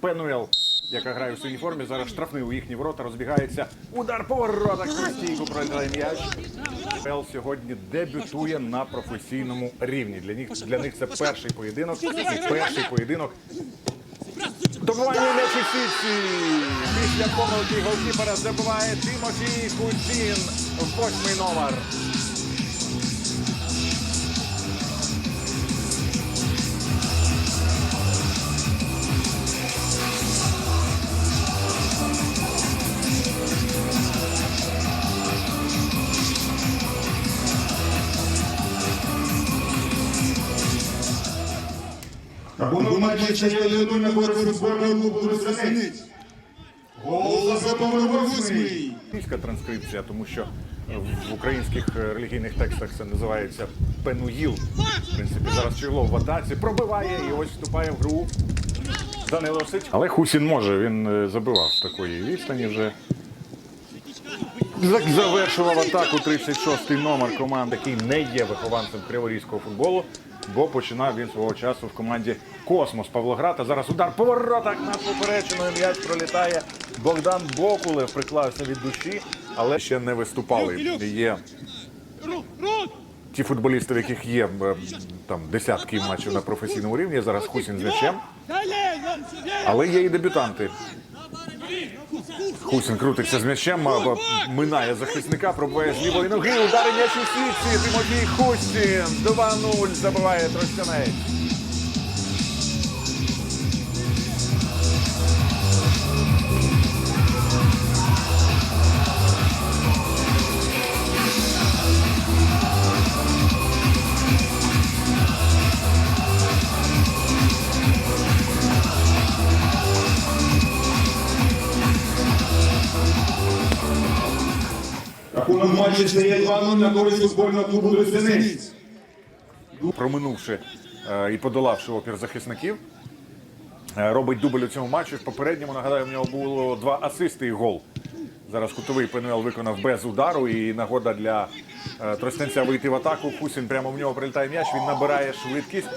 Пенуел, яка грає в синій формі. Зараз штрафний у їхні ворота розбігається. Удар по воротах стійку пролітає м'яч. ПЛ сьогодні дебютує на професійному рівні. Для них для них це перший поєдинок. І перший поєдинок Добування м'яч у сітці. Після помилки голкіпера забиває Тимофій Кузін. Восьмий номер. 1 на користь зборного клубу Тростянець. Гол за номер восьмий. Російська транскрипція, тому що в українських е, релігійних текстах це називається Пенуїл. В принципі, зараз Чиглов в атаці пробиває і ось вступає в гру. Данило Сич. Але Хусін може, він е, забивав з такої відстані вже. Завершував атаку 36-й номер команди, який не є вихованцем криворізького футболу, бо починав він свого часу в команді Космос Павлоград. А зараз удар по воротах над поперечиною. М'яч пролітає. Богдан Бокулев приклався від душі, але ще не виступали. Є ті футболісти, в яких є е, там десятки матчів на професійному рівні. Зараз Хусін з м'ячем. Але є і дебютанти. Хусін крутиться з м'ячем, минає захисника, пробиває з лівої ноги, удари м'яч у сітці, Тимофій Хусін, 2-0, забиває Тростянець. Рахунок матчі стає 2-0 на користь футбольного клубу Тростянець. Проминувши е, і подолавши опір захисників, е, робить дубль у цьому матчі. В попередньому, нагадаю, в нього було два асисти і гол. Зараз кутовий ПНЛ виконав без удару і нагода для е, Тростянця вийти в атаку. Хусін прямо в нього прилітає м'яч, він набирає швидкість.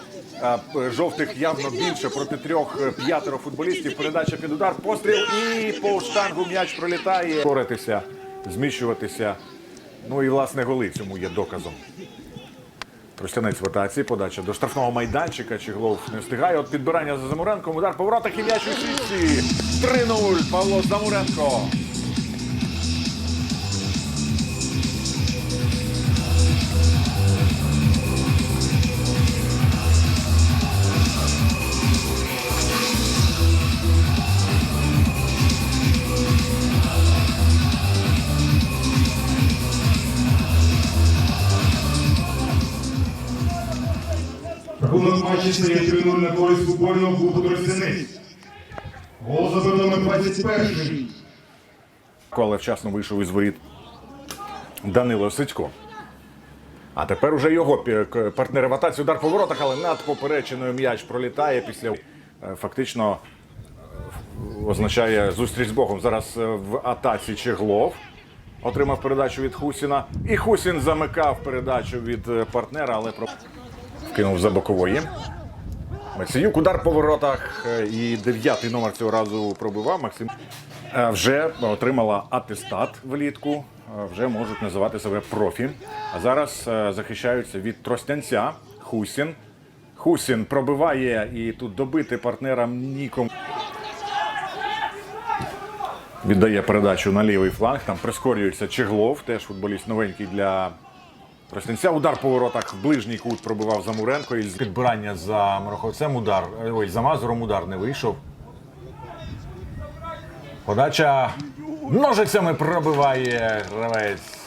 Е, Жовтих явно більше проти трьох е, футболістів. Передача під удар, постріл і по штангу м'яч пролітає. Боротися, зміщуватися. Ну і власне голи цьому є доказом. Тростянець в атаці, подача до штрафного майданчика. чи Глов не встигає. От підбирання за Замуренком. Удар по воротах і м'яч у сітці. 3-0. Павло Замуренко. Рахунок матчі стає 3-0 на користь футбольного клубу Тростянець. Гол забив номер 21. Коли вчасно вийшов із воріт Данило Сичко. А тепер уже його партнери в атаці удар по воротах, але над поперечиною м'яч пролітає після е, фактично е, означає зустріч з Богом. Зараз е, в атаці Чеглов отримав передачу від Хусіна. І Хусін замикав передачу від партнера, але про вкинув за бокової. Максимюк удар по воротах е, і дев'ятий номер цього разу пробивав. Максим е, вже отримала атестат влітку, е, вже можуть називати себе профі. А зараз захищаються від Тростянця. Хусін. Хусін пробиває і тут добити партнерам ніком. Віддає передачу на лівий фланг. Там прискорюється Чеглов, теж футболіст новенький для Тростянця. Удар по воротах в ближній кут пробивав Замуренко. І підбирання за Мороховцем удар. Ой, за Мазуром удар не вийшов. Подача ножицями пробиває гравець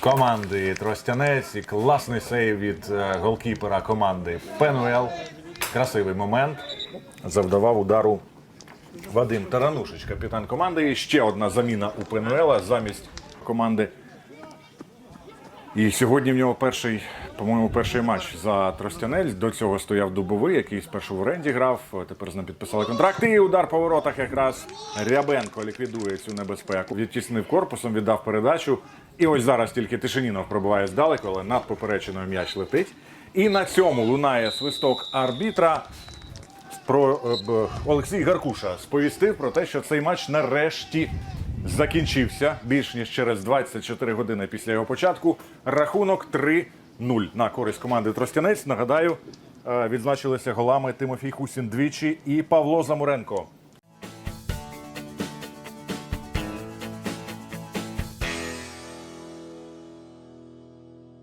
команди Тростянець. І класний сейв від е, голкіпера команди Пенуел. Красивий момент. Завдавав удару Вадим Таранушич, капітан команди. І ще одна заміна у Пенуела замість команди і сьогодні в нього перший, по-моєму, перший матч за Тростянець. До цього стояв Дубовий, який спершу в оренді грав. Тепер з ним підписали контракт. І удар по воротах якраз Рябенко ліквідує цю небезпеку. Відтіснив корпусом, віддав передачу. І ось зараз тільки Тишинінов пробиває здалеку, але над поперечиною м'яч летить. І на цьому лунає свисток арбітра. про е, Олексій Гаркуша сповістив про те, що цей матч нарешті закінчився більш ніж через 24 години після його початку. Рахунок 3-0 на користь команди Тростянець. Нагадаю, е, відзначилися голами Тимофій Хусін двічі і Павло Замуренко.